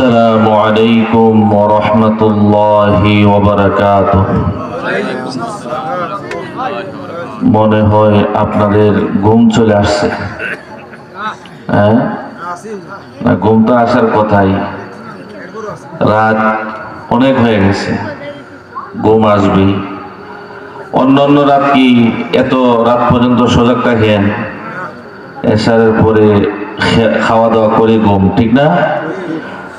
السلام عليكم ورحمة الله وبركاته মনে হয় আপনাদের ঘুম চলে আসছে হ্যাঁ না ঘুম তো আসার কথাই রাত অনেক হয়ে গেছে ঘুম আসবে অন্য অন্য রাত কি এত রাত পর্যন্ত সজাগ থাকেন এসারের পরে খে- খাওয়া দাওয়া করে ঘুম ঠিক না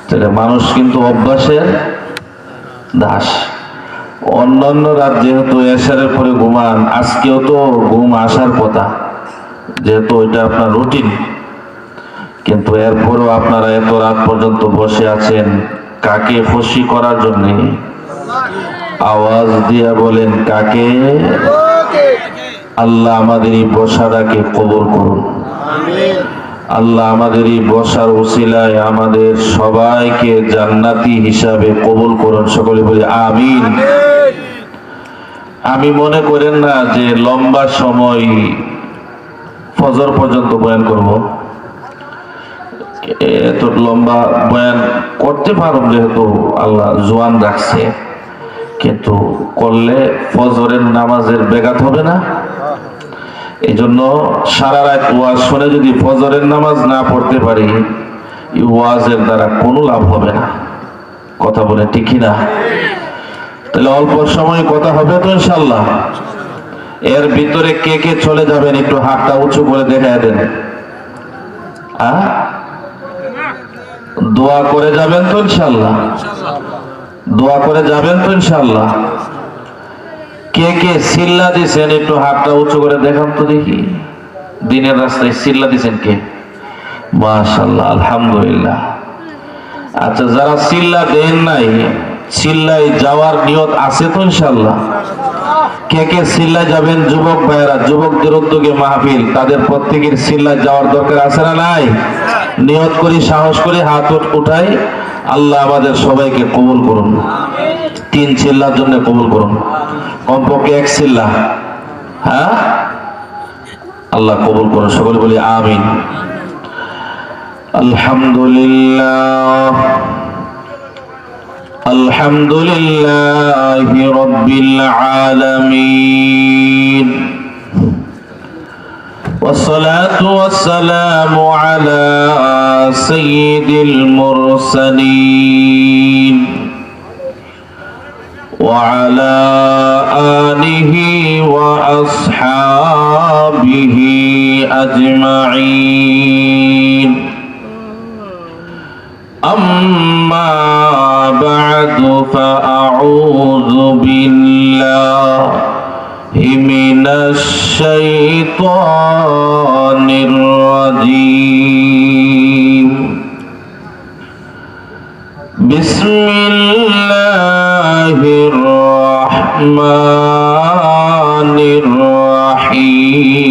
তাহলে মানুষ কিন্তু অভ্যাসের দাস। অন্যান্য রাত যেহেতু এসারের পরে ঘুমান আজকেও তো ঘুম আসার কথা যেহেতু ওইটা আপনার রুটিন। কিন্তু এরপরেও আপনারা এত রাত পর্যন্ত বসে আছেন কাকে খুশি করার জন্য? আওয়াজ দিয়া বলেন কাকে? আল্লাহ আমাদের এই বসাটাকে কবর করুন। আল্লাহ আমাদের এই বসার উসিলায় আমাদের সবাইকে জান্নাতি হিসাবে কবুল করুন, সকলে বলি আমিন। আমি মনে করেন না যে লম্বা সময় ফজর পর্যন্ত বয়ান করব। এত লম্বা বয়ান করতে পারো যেহেতু আল্লাহ জোয়ান রাখছে। কিন্তু করলে ফজরের নামাজের বেগাত হবে না। এই জন্য সারা রাত ওয়াজ শুনে যদি ফজরের নামাজ না পড়তে পারি ওয়াজের দ্বারা কোনো লাভ হবে না। কথা বলে ঠিকই না তাহলে অল্প সময় কথা হবে তো ইনশাল্লাহ এর ভিতরে কে কে চলে যাবেন একটু হাতটা উঁচু করে দেখা দেন? দোয়া করে যাবেন তো ইনশাল্লাহ দোয়া করে যাবেন তো ইনশাল্লাহ কে কে সিল্লা দিছেন? একটু হাতটা উঁচু করে দেখান তো দেখি। দিনের রাস্তায় সিল্লা দিছেন কে? মাশাল্লাহ আলহামদুলিল্লাহ। আচ্ছা যারা সিল্লা দেন নাই সিল্লাই যাওয়ার নিয়ত আছে তো ইনশাল্লাহ কে কে সিল্লা যাবেন? যুবক ভাইয়েরা, যুবকদের উদ্যোগে মাহফিল, তাদের প্রত্যেকের সিল্লা যাওয়ার দরকার আছে না নাই? নিয়ত করি, সাহস করে, হাত উঠ- উঠাই। আল্লাহ আমাদের সবাইকে কবুল করুন। তিন চিল্লার জন্য কবুল করুন। কমপক্ষে এক চিল্লা। হ্যাঁ? আল্লাহ কবুল করুন। সকলে বলি আমিন। আলহামদুলিল্লাহ। আলহামদুলিল্লাহ রব্বিল আলমিন। والصلاة والسلام على سيد المرسلين وعلى آله وأصحابه أجمعين. أما بعد فأعوذ بالله من الشيطان الرجيم. بسم الله الرحمن الرحيم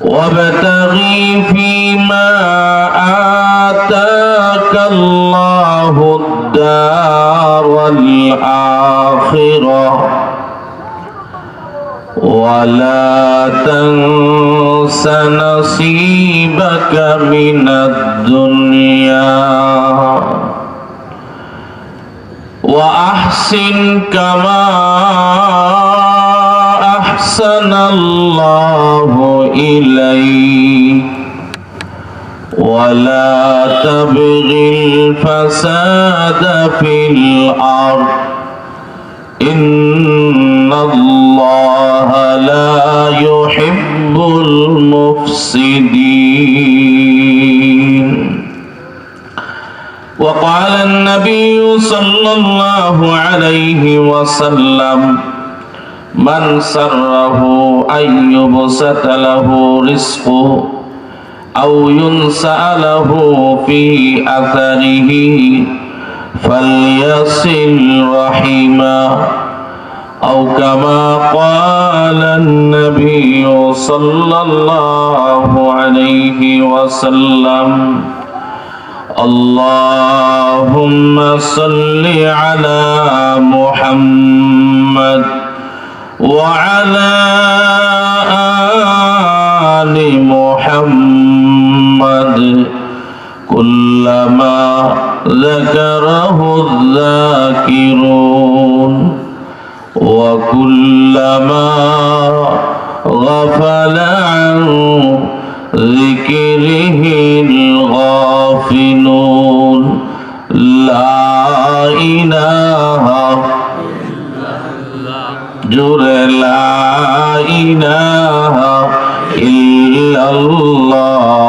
وابتغي فيما الآخرة ولا تنس نصيبك من الدنيا وأحسن كما أحسن الله إليك ولا تبغ الفساد في الأرض إن الله لا يحب المفسدين وقال النبي صلى الله عليه وسلم من سره أن يبسط له رزقه أو ينسأ له في أثره فليصل رحمه أو كما قال النبي صلى الله عليه وسلم اللهم صل على محمد وعلى آل محمد ما ذكره الذاكرون وكلما غفل عن ذكره الغافلون لا إله جر لا إله إلا الله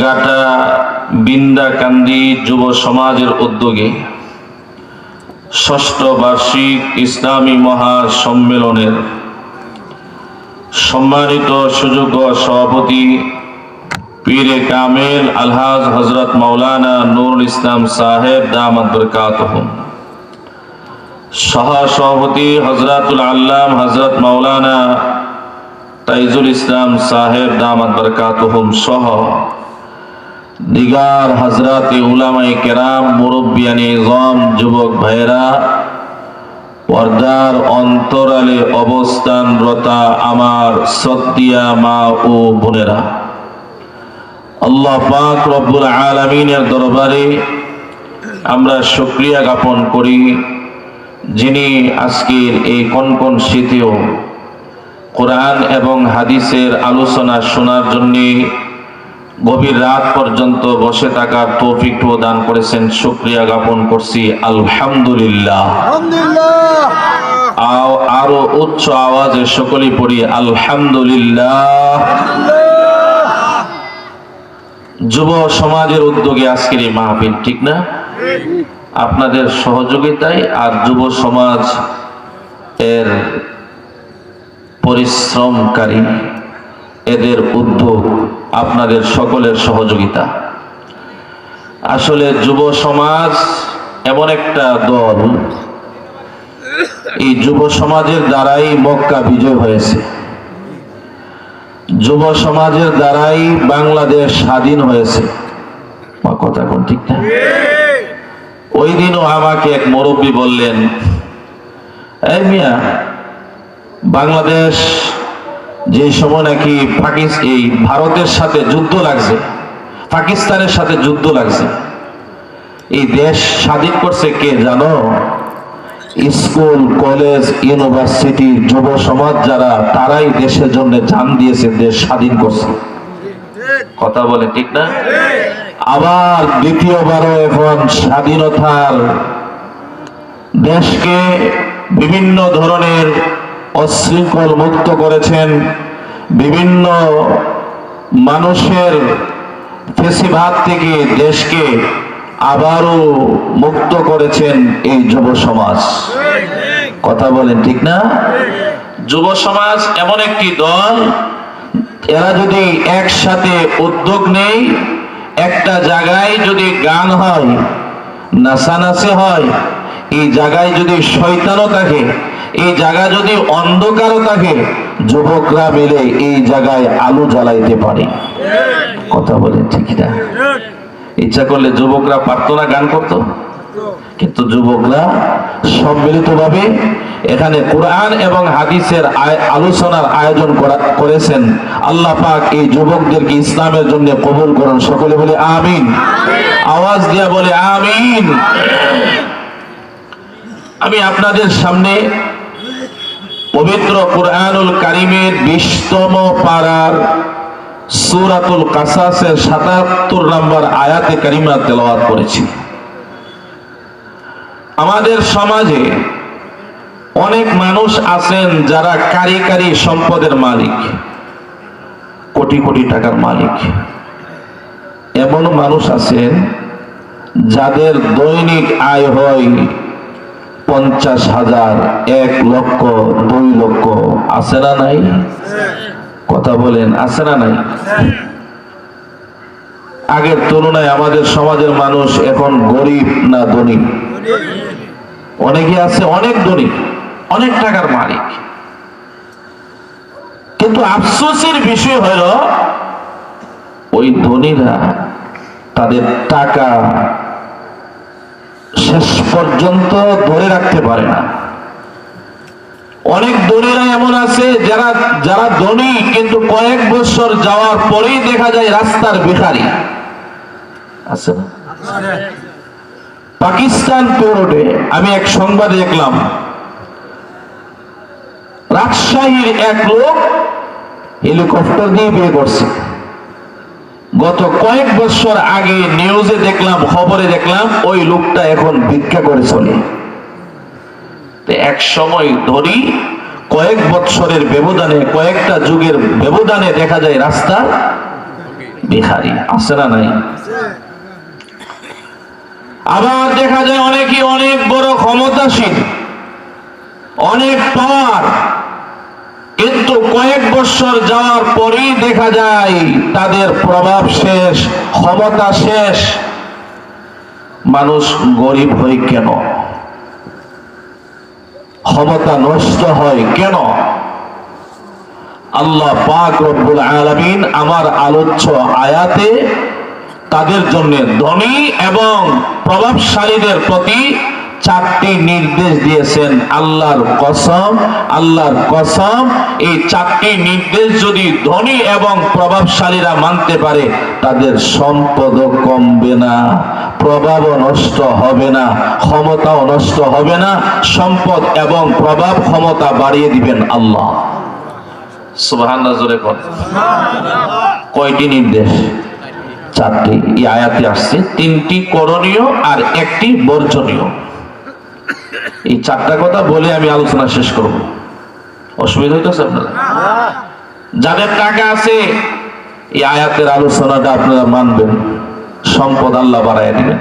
গাটা বিন্দাকান্দি যুব সমাজের উদ্যোগে ষষ্ঠ বার্ষিক ইসলামী মহাসম্মেলনের সম্মানিত সুযোগ্য সভাপতি পীরে কামেল আলহাজ হজরত মৌলানা নুরুল ইসলাম সাহেব দামাত বরকাতহুম সহ সভাপতি হজরতুল আল্লাম হজরত মাওলানা তাইজুল ইসলাম সাহেব দামাত বরকাতহুম সহ দিগার হজরত উলামাই কেরাম মুরব্বিয়ানি জম যুবক ভাইরা পর্দার অন্তরালে অবস্থানরতা আমার সতিয়া মা ও বোনেরা। আল্লাহ পাক রব্বুল আলমিনের দরবারে আমরা শুক্রিয়া জ্ঞাপন করি, যিনি আজকের এই কনকন শীতেও কোরআন এবং হাদিসের আলোচনা শোনার জন্যে গভীর রাত পর্যন্ত বসে থাকার তৌফিক প্রদান করেছেন শুক্রিয়া জ্ঞাপন করছি আলহামদুলিল্লাহ। আরও উচ্চ আওয়াজে সকলেই পড়ি আলহামদুলিল্লাহ। যুব সমাজের উদ্যোগে আজকের এই মাহফিল ঠিক না? আপনাদের সহযোগিতায় আর যুব সমাজ এর পরিশ্রমকারী এদের উদ্যোগ আপনাদের সকলের সহযোগিতা। আসলে যুব সমাজ এমন একটা দল। এই যুব সমাজের দ্বারাই মক্কা বিজয় হয়েছে। যুব সমাজের দ্বারাই বাংলাদেশ স্বাধীন হয়েছে। কথা কোন ঠিক না? ওই দিনও আমাকে এক মুরব্বী বললেন, এই মিয়া, বাংলাদেশ যে সময় নাকি এই ভারতের সাথে যুদ্ধ লাগছে, পাকিস্তানের সাথে যুদ্ধ লাগছে, এই দেশ স্বাধীন করছে কে জানো? স্কুল, কলেজ, ইউনিভার্সিটি, যুব সমাজ যারা, তারাই দেশের জন্য জান দিয়েছে, দেশ স্বাধীন করছে। কথা বলে ঠিক না? আবার দ্বিতীয়বারও এখন স্বাধীনতার দেশকে বিভিন্ন ধরনের অশৃঙ্খল মুক্ত করেছেন বিভিন্ন মানুষের ফেসিবাদ থেকে দেশকে আবারও মুক্ত করেছেন এই যুব সমাজ। কথা বলেন, ঠিক না? যুব সমাজ এমন একটি দল, এরা যদি একসাথে উদ্যোগ নেই একটা জায়গায় যদি গান হয়, নাচানাচি হয়, এই জায়গায় যদি শয়তানও থাকে এই জায়গা যদি অন্ধকারও থাকে, যুবকরা মিলে এই জায়গায় আলো জ্বালাইতে পারে। কথা বলে ঠিক না? ইচ্ছা করলে যুবকরা পারতো না গান করতো, কিন্তু যুবকরা সম্মিলিতভাবে এখানে কোরআন এবং হাদিসের আলোচনার আয়োজন করা- করেছেন। আল্লাহ পাক এই যুবকদেরকে ইসলামের জন্য কবুল করুন। সকলে বলে আমিন। আওয়াজ দিয়া বলে আমিন। আমি আপনাদের সামনে পবিত্র কোরআনুল কারিমের বিশতম পাড়ার সূরাতুল কাসাসের সাতাত্তর নম্বর আয়াতে কারিমা তেলাওয়াত করেছি। আমাদের সমাজে অনেক মানুষ আছেন যারা কারি কারি সম্পদের মালিক, কোটি কোটি টাকার মালিক। এমন মানুষ আছেন যাদের দৈনিক আয় হয় পঞ্চাশ হাজার, এক লক্ষ, দুই লক্ষ, আছে না নাই? কথা বলেন, আছে না নাই? আগের তুলনায় আমাদের সমাজের মানুষ এখন গরিব না ধনী? অনেকে আছে অনেক ধনী, অনেক টাকার মালিক। কিন্তু আফসোসের বিষয় হলো, ওই ধনীরা তাদের টাকা পর্যন্ত ধরে রাখতে পারে না। অনেক ধনীরা এমন আছে, যারা যারা ধনী কিন্তু কয়েক বছর যাওয়ার পরেই দেখা যায় রাস্তার বেকারি আছে পাকিস্তান পেরোডে আমি এক সংবাদ দেখলাম। রাজশাহীর এক লোক হেলিকপ্টার দিয়ে বিয়ে করছে। গত কয়েক বছর আগে নিউজে দেখলাম, খবরে দেখলাম, ওই লোকটা এখন ভিক্ষা করে চলে। এক সময় ধরি, কয়েক বৎসরের ব্যবধানে, কয়েকটা যুগের ব্যবধানে দেখা যায় রাস্তা বিহারি আছে না নাই? আবার দেখা যায় অনেকে অনেক বড় ক্ষমতাসীন, অনেক পাওয়ার কিন্তু কয়েক বছর যাওয়ার পরেই দেখা যায় তাদের প্রভাব শেষ, ক্ষমতা শেষ। মানুষ গরিব হয় কেন? ক্ষমতা নষ্ট হয় কেন? আল্লাহ পাক রব্বুল আলামিন আমার আলোচ্য আয়াতে তাদের জন্য ধনী এবং প্রভাবশালীদের প্রতি চারটি নির্দেশ দিয়েছেন, আল্লাহর কসম আল্লাহর কসম, এই চারটি নির্দেশ যদি ধনী এবং প্রভাবশালীরা মানতে পারে, তাদের সম্পদও কমবে না, প্রভাবও নষ্ট হবে না, ক্ষমতাও নষ্ট হবে না, সম্পদ এবং প্রভাব ক্ষমতা বাড়িয়ে দিবেন আল্লাহ। কয়টি নির্দেশ? চারটি। আয়াতে আসছে, তিনটি করণীয় আর একটি বর্জনীয়। এই চারটা কথা বলে আমি আলোচনা শেষ করব অসুবিধা হইতেছে আপনারা যাদের টাকা আছে এই আয়াতের আলোচনাটা আপনারা মানবেন সম্পদ আল্লাহ বাড়াইয়া দিবেন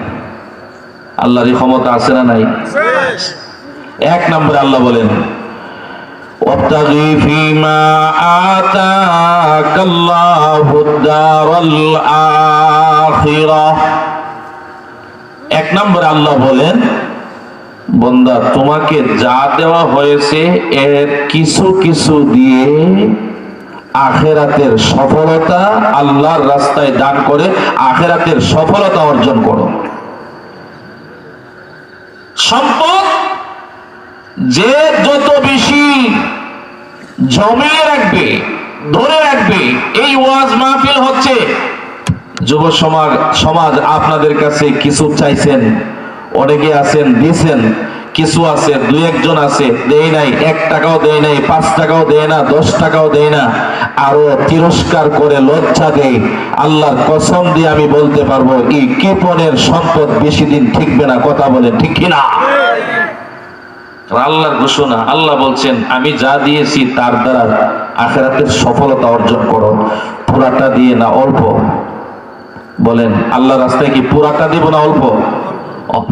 আল্লাহর ক্ষমতা আছে না নাই এক নম্বরে আল্লাহ বলেন وابتغي فيما آتاك الله الدار الآخرة এক নম্বরে আল্লাহ বলেন বন্দা, তোমাকে যা দেওয়া হয়েছে এর কিছু কিছু দিয়ে আখেরাতের সফলতা আল্লাহর রাস্তায় দান করে আখেরাতের সফলতা অর্জন করো। সম্পদ, যে যত বেশি জমিয়ে রাখবে, ধরে রাখবে, এই ওয়াজ মাহফিল হচ্ছে। যুব সমাজ সমাজ আপনাদের কাছে কিছু চাইছেন। অনেকে আছেন, দিছেন, কিছু আছে, দুই একজন আছে, দেয় নাই, এক টাকাও দেয় নাই, পাঁচ টাকাও দেয় না, দশ টাকাও দেয় না, আরও তিরস্কার করে লজ্জা দেয়। আল্লাহর কসম দিয়ে আমি বলতে পারব, এই কৃপণের সম্পদ বেশি দিন ঠিকবে না, কথা বলে ঠিক কিনা আল্লাহর ঘোষণা, আল্লাহ বলছেন, আমি যা দিয়েছি তার দ্বারা আখেরাতের সফলতা অর্জন করো। পুরাটা দিয়ে না, অল্প? বলেন আল্লাহ রাস্তায় কি পুরাটা দিব না অল্প? অল্প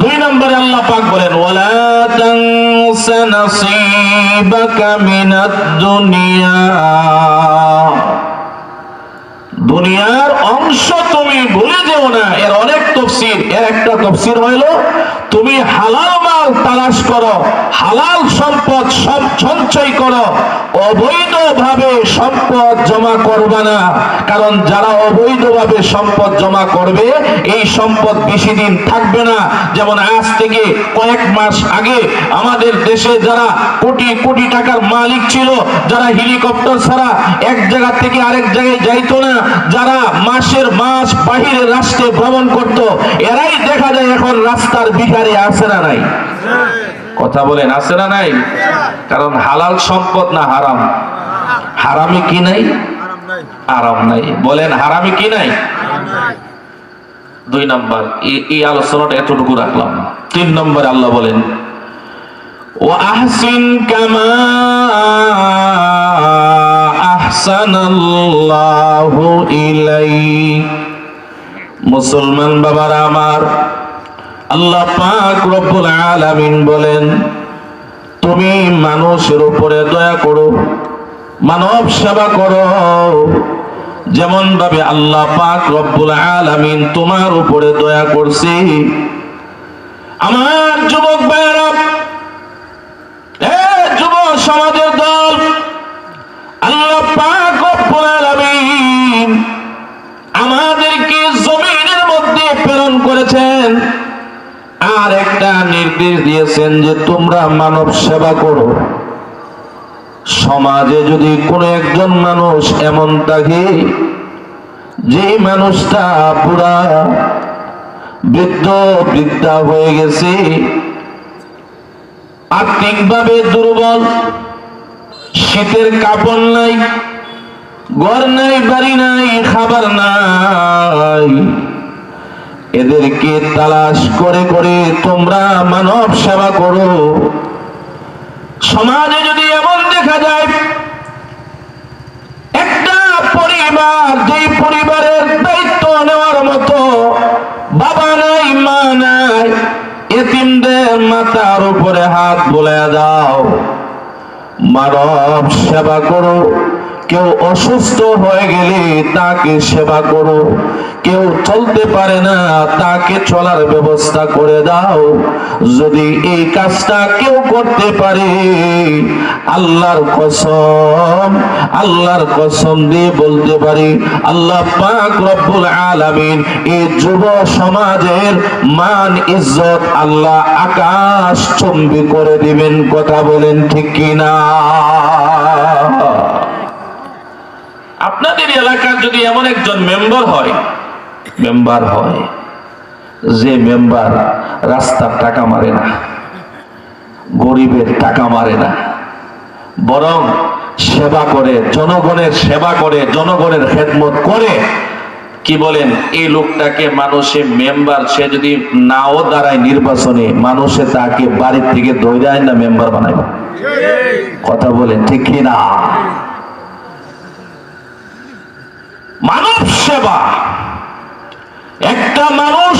দুই নম্বরে আল্লাহ পাক বলেন, ওয়ালা তানসা নাসিবাকা দুনিয়া। দুনিয়ার অংশ তুমি ভুলে যেও না। এর অনেক তফসির। এর একটা তফসির হইল তুমি হালাল মাল তালাশ করো, হালাল সম্পদ সব সঞ্চয় করো, অবৈধভাবে সম্পদ জমা করবে না। কারণ যারা অবৈধভাবে সম্পদ জমা করবে, এই সম্পদ বেশি দিন থাকবে না। যেমন আজ থেকে কয়েক মাস আগে আমাদের দেশে যারা কোটি কোটি টাকার মালিক ছিল, যারা হেলিকপ্টার ছাড়া এক জায়গা থেকে আরেক জায়গায় যাইতো না, যারা মাসের মাস বাহিরের রাষ্ট্রে ভ্রমণ করত, এরাই দেখা যায় এখন রাস্তার বিকারে আসে না নাই? কথা বলেন আছে না নাই? কারণ হালাল সম্পদ না হারাম? হারামি কি নাই? আরাম নাই। বলেন হারামি কি নাই? দুই নম্বর এই- আলোচনাটা এতটুকু রাখলাম। তিন নম্বরে আল্লাহ বলেন ও আহসিন কামা আহসানাল্লাহু ইলাইক মুসলমান বাবারা আমার আল্লাহ পাক রব্বুল আলামিন বলেন, তুমি মানুষের উপরে দয়া করো, মানব সেবা করো। যেমন ভাবে আল্লাহ পাক রব্বুল আলামিন তোমার উপরে দয়া করছে। আমার যুবক ভাইয়েরা এ যুব সমাজের দল, আল্লাহ পাক রব্বুল আলামিন আমাদেরকে জমিনের মধ্যে প্রেরণ করেছেন। আর একটা নির্দেশ দিয়েছেন যে তোমরা মানব সেবা করো। সমাজে যদি কোনো একজন মানুষ এমন থাকে যে মানুষটা পুরা বৃদ্ধ, বৃদ্ধা হয়ে গেছে, আর্থিকভাবে দুর্বল, শীতের কাপড় নাই, ঘর নাই, বাড়ি নাই, খাবার নাই এদেরকে তালাশ করে করে তোমরা মানব সেবা করো। সমাজে যদি এমন দেখা যায়, একটা পরিবার যে পরিবারের দায়িত্ব নেওয়ার মতো, বাবা নাই, মা নাই, এতিমদের মাথার উপরে হাত বলে দাও। মানব সেবা করো। কেউ অসুস্থ হয়ে গেলে তাকে সেবা করো। কেউ চলতে পারে না, তাকে চলার ব্যবস্থা করে দাও। যদি এই কাজটা কেউ করতে পারে, আল্লাহর কসম আল্লাহর কসম দিয়ে বলতে পারি, আল্লাহ পাক রব্বুল আলামিন এই যুব সমাজের মান, ইজ্জত আল্লাহ আকাশ চম্বি করে দিবেন, কথা বলেন ঠিক কিনা? আপনাদের এলাকার যদি এমন একজন মেম্বার হয় মেম্বার হয় যে মেম্বার রাস্তার টাকা মারে না গরিবের টাকা মারে না বরং সেবা করে জনগণের সেবা করে জনগণের খেদমত করে কি বলেন এই লোকটাকে মানুষে মেম্বার সে যদি নাও দাঁড়ায় নির্বাচনে মানুষে তাকে বাড়ির থেকে দৈরায় না মেম্বার বানায় কথা বলেন ঠিক কি না মানব সেবা। একটা মানুষ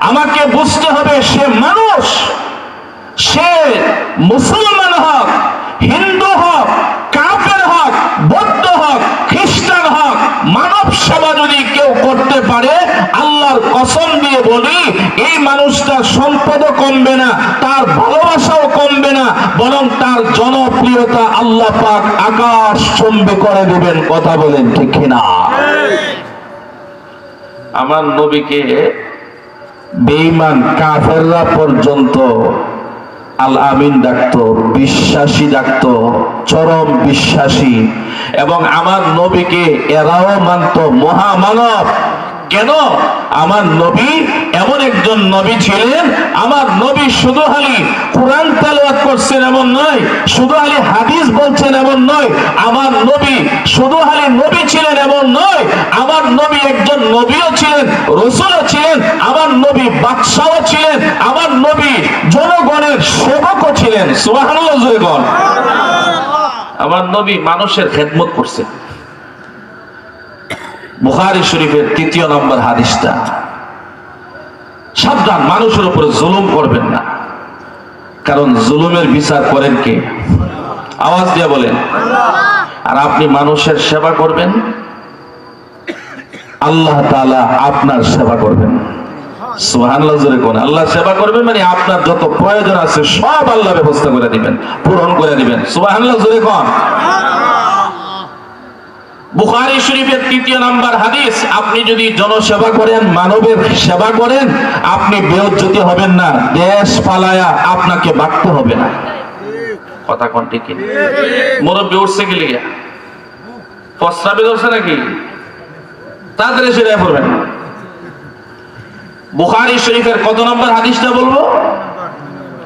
আমাকে বুঝতে হবে সে মানুষ সে মুসলমান হোক হিন্দু হোক কাপের হোক বৌদ্ধ হোক খ্রিস্টান হোক মানব সেবা যদি কেউ করতে পারে আল্লাহর বলি এই মানুষটার সম্পদও কমবে না, তার ভালোবাসাও কমবে না, বরং তার জনপ্রিয়তা আল্লাহ পাক আকাশ চম্বে করে দেবেন, কথা বলেন ঠিক না আমার নবীকে বেঈমান কাফেররা পর্যন্ত আল আমিন ডাকতো, বিশ্বাসী ডাকতো, চরম বিশ্বাসী। এবং আমার নবীকে এরাও মানত মহামানব। কেন? আমার নবী এমন একজন নবী ছিলেন, আমার নবী শুধু খালি কোরআন তেলাওয়াত করছেন এমন নয়, শুধু খালি হাদিস বলছেন এমন নয়, আমার নবী শুধু খালি নবী ছিলেন এমন নয়, আমার নবী একজন নবীও ছিলেন, রসুলও ছিলেন, আমার নবী বাদশাহও ছিলেন, আমার নবী জনগণের সেবকও ছিলেন। সুবহানাল্লাহ বল। আমার নবী মানুষের খেদমত করছেন। বুখারী শরীফের তৃতীয় নম্বর হাদিসটা। সাবধান মানুষের উপরে জুলুম করবেন না। কারণ জুলুমের বিচার করেন কে? আওয়াজ দিয়ে বলেন। আর আপনি মানুষের সেবা করবেন? আল্লাহ তাআলা আপনার সেবা করবেন। আল্লাহ সেবা করবেন মানে আপনার যত প্রয়োজন আছে সব আল্লাহ ব্যবস্থা করে দিবেন পূরণ করে দিবেন। জোরে কোন। বুখারী শরীফের তৃতীয় নাম্বার হাদিস, আপনি যদি জনসেবা করেন, মানবের সেবা করেন, আপনি বেউজ্জতি হবেন না, দেশ পালায়া আপনাকে বাড়তে হবে না। কথা কোন ঠিক? মুরব্বী উঠছে কি লিগা? প্রস্রাবে ধরছে নাকি? তাড়াতাড়ি সেরে পড়বেন। বুখারী শরীফের কত নম্বর হাদিসটা বলব?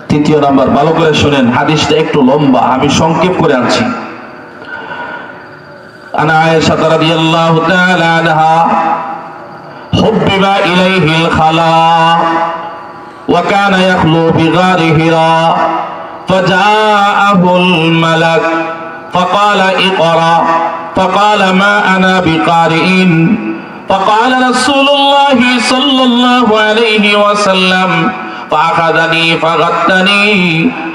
তৃতীয় নাম্বার, ভালো করে শুনেন, হাদিসটা একটু লম্বা, আমি সংক্ষেপ করে আনছি। عن عائشة رضي الله تعالى عنها حبب إليه الخلاء وكان يخلو بغار هراء فجاءه الملك فقال اقرأ فقال ما أنا بقارئ فقال رسول الله صلى الله عليه وسلم فأخذني فغتني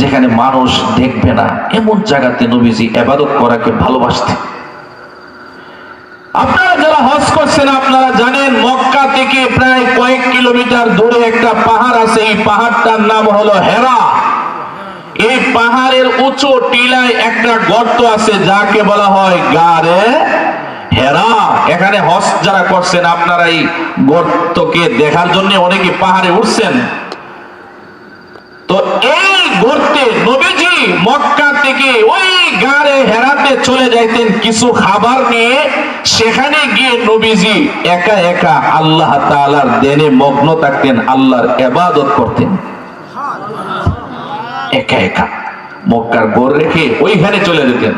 যেখানে মানুষ দেখবে না, এমন জায়গাতে নবীজি এবাদত করাকে ভালোবাসতেন। আপনারা যারা হজ করছেন, আপনারা জানেন মক্কা থেকে প্রায় কয়েক কিলোমিটার দূরে একটা পাহাড় আছে। এই পাহাড়টার নাম হলো হেরা। এই পাহাড়ের উঁচু টিলায় একটা গর্ত আছে, যাকে বলা হয় গারে হেরা। এখানে হজ যারা করছেন, আপনারা এই গর্তকে দেখার জন্য অনেকে পাহাড়ে উঠছেন। তো এই গর্তে নবীজি মক্কা থেকে ওই গাড়ে হেরাতে চলে যাইতেন কিছু খাবার নিয়ে। সেখানে গিয়ে নবীজি একা একা আল্লাহ তাআলার দেনে মগ্ন থাকতেন, আল্লাহর এবাদত করতেন। একা একা মক্কার গোর রেখে ওইখানে চলে যেতেন।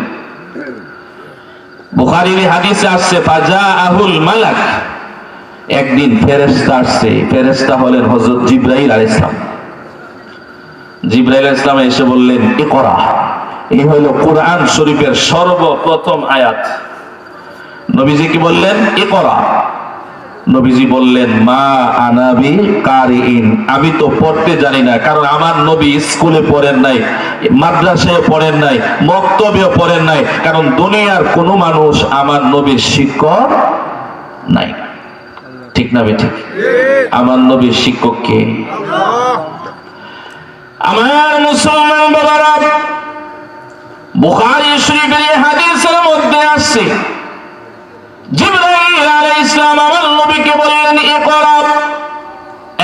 বুখারীর হাদিসে আসছে ফাজা আহুল মালাক। একদিন ফেরেশতা আসছে, ফেরেশতা হলেন হযরত জিব্রাইল আলাইহিস সালাম। জিব্রাইল ইসলাম এসে বললেন এ করা এই হইল কোরআন শরীফের সর্বপ্রথম আয়াত। নবীজি কি বললেন? এ করা নবীজি বললেন, মা আনাবি কারিইন আমি তো পড়তে জানি না, কারণ আমার নবী স্কুলে পড়েন নাই মাদ্রাসায় পড়েন নাই, মক্তবেও পড়েন নাই, কারণ দুনিয়ার কোনো মানুষ আমার নবীর শিক্ষক নাই। ঠিক না ঠিক? আমার নবীর শিক্ষক কে? আমার মুসলমান বাবারা, বুখারী শরীফের হাদিসের মধ্যে আসছে। জিবরাইল আলাইহিস সালাম আমার নবীকে বললেন ইকরা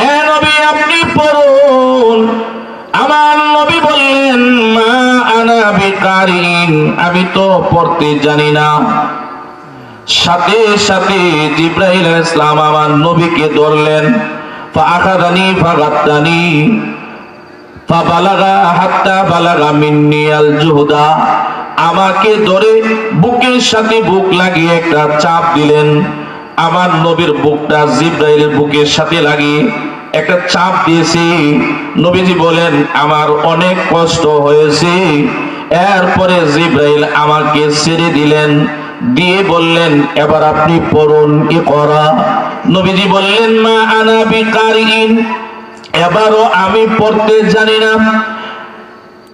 এ নবী আপনি পড়ুন। আমার নবী বললেন, মা আনা বিকারিন আমি তো পড়তে জানি না। সাথে সাথে জিব্রাইল আলাইহিস সালাম আমার নবীকে ধরলেন ফাআখাদানি ফাগাত্তানি বালাগা আমাকে ধরে বুকের সাথে বুক লাগিয়ে একটা চাপ দিলেন। আমার নবীর বুকটা জিব্রাইলের বুকের সাথে লাগিয়ে একটা চাপ দিয়েছি। নবীজি বলেন, আমার অনেক কষ্ট হয়েছে। এরপরে জিব্রাইল আমাকে ছেড়ে দিলেন। দিয়ে বললেন, এবার আপনি পড়ুন, এ করা নবীজি বললেন, মা আনা বিকারিন। এবারও আমি পড়তে জানি না।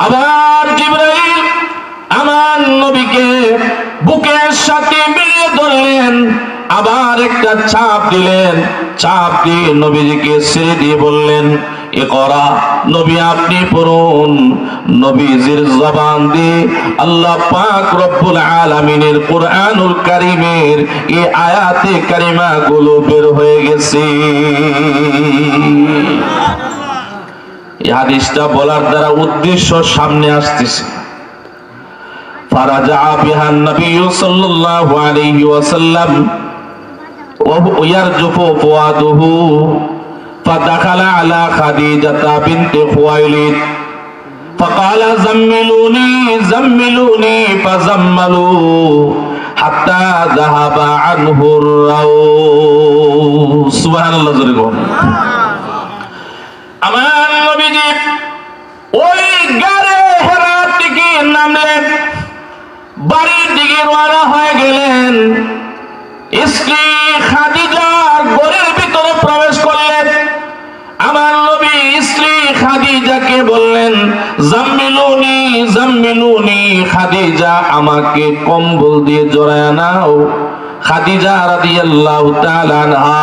আবার জিব্রাইল আমার নবীকে বুকের সাথে মিলিয়ে ধরলেন, আবার একটা চাপ দিলেন। চাপ দিয়ে নবীজিকে ছেড়ে দিয়ে বললেন, এ করা, নবী আপনি পড়ুন। নবীজির জবান দিয়ে আল্লাহ পাক রব্বুল আলামিনের কোরআনুল কারীমের এই আয়াতে কারিমা গুলো বের হয়ে গেছে। এই হাদিসটা বলার দ্বারা উদ্দেশ্য সামনে আসতেছে ফারাজা বিহান নবী সাল্লাল্লাহু আলাইহি ওয়াসাল্লাম ويرجف فؤاده فدخل على خديجة بنت خويلد فقال زملوني زملوني فزملوا حتى ذهب عنه الروع سبحان الله জোরে বলুন। আমার নবীজি ওই গাড়ে হেরার দিকে নামলেন। বাড়ির দিকে রওনা হয়ে গেলেন। স্ত্রী খাদিজার ঘরের ভিতরে প্রবেশ করলেন। আমার নবী স্ত্রী খাদিজাকে বললেন, জাম্মিলুনি জাম্মিলুনি, খাদিজা, আমাকে কম্বল দিয়ে জড়ায় নাও। খাদিজা রাদিয়াল্লাহু তাআলা আনহা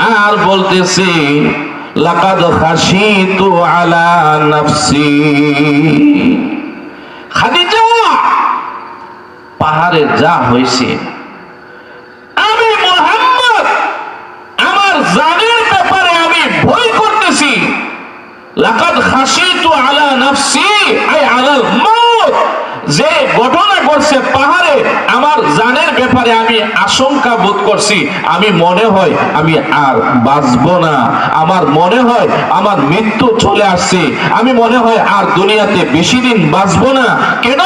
আর বলতেছি, লাকাদ খাশিতু আলা নাফসি। খাদিজা, পাহাড়ে যা হয়েছে আমি মোহাম্মদ, আমার জানের ব্যাপারে আমি ভয় করতেছি। লাকাদ খাশিতু আলা নাফসি, আই আলাল মউত। যে ঘটনা ঘটছে পাহাড়ে, আমার জানের ব্যাপারে আমি আশঙ্কা বোধ করছি। আমি মনে হয় আমি আর বাঁচব না। আমার মনে হয় আমার মৃত্যু চলে আসছে। আমি মনে হয় আর দুনিয়াতে বেশি দিন বাঁচব না। কেন?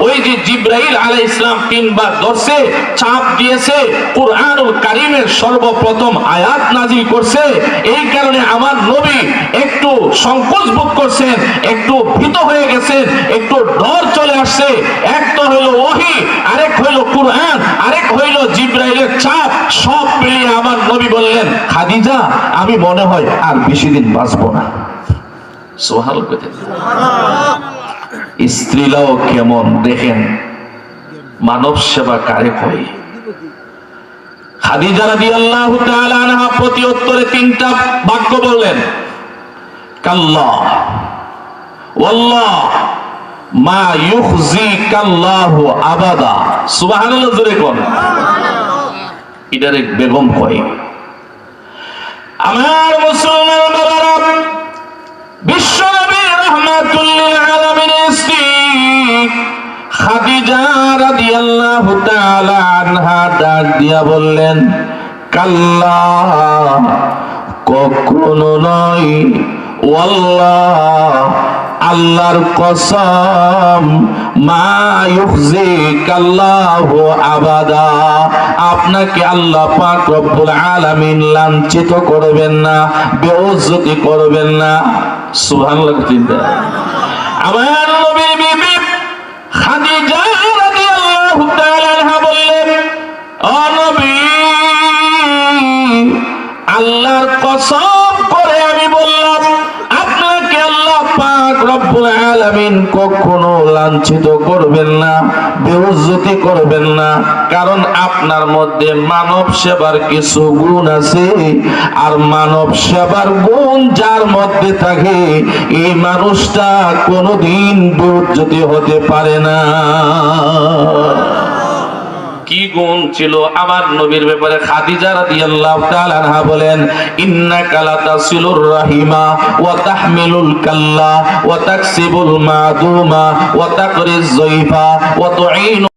ওই যে জিব্রাইল আলাই ইসলাম তিনবার ধরছে, চাপ দিয়েছে, কুরআনুল কারিমের সর্বপ্রথম আয়াত নাজিল করছে। এই কারণে আমার নবী একটু সংকোচ বোধ করছেন, একটু ভীত হয়ে গেছেন, একটু ডর চলে আসছে। এক তো হইল ওহি, আরেক হইল কুরআন, আরেক হইল জিব্রাইলের চাপ সব মিলিয়ে আমার নবী বললেন, খাদিজা, আমি মনে হয় আর বেশি দিন না। সোহাল স্ত্রীরাও কেমন, দেখেন, মানব সেবা কারে কয়? খাদিজা রাদিয়াল্লাহু তাআলা আনহা প্রতি উত্তরে তিনটা বাক্য বললেন কাল্লাহ ওয়াল্লাহ মা ইউখজিকাল্লাহু আবাদা। সুবহানাল্লাহ, জোরে কোন। বেগম আমার খাদিজা রাদিয়াল্লাহু তাআলা আনহা ডাক দিয়া বললেন, কাল্লা, কখনো নয় ওয়াল্লাহ আল্লাহর কসম, মা ইউখজিকাল্লাহু আবাদা। আপনাকে আল্লাহ পাক রব্বুল আলামিন লাঞ্ছিত করবেন না বেইজ্জতি করবেন না। সুবহানাল্লাহ চিন্তা আমার নবীর বিবি খাদিজা রাদিয়াল্লাহু তাআলা বললেন, ও নবী, আল্লাহর কসম আলামিন কখনো লাঞ্ছিত করবেন না, বেউজ্জতি করবেন না, কারণ আপনার মধ্যে মানব সেবার কিছু গুণ আছে, আর মানব সেবার গুণ যার মধ্যে থাকে, এই মানুষটা কোনোদিন বেউজ্জতি হতে পারে না। কি গুণ ছিল? আমার নবীর ব্যাপারে খাদিজা রাদিয়াল্লাহু তাআলা আনহা বলেন, ইন্নাকা লাতাসিলুর রাহিমা ওয়া তাহমিলুল কাল্লা ওয়া তাকসিবুল মাদুমা ওয়া তাকরিজ যায়ফা ওয়া তুঈনু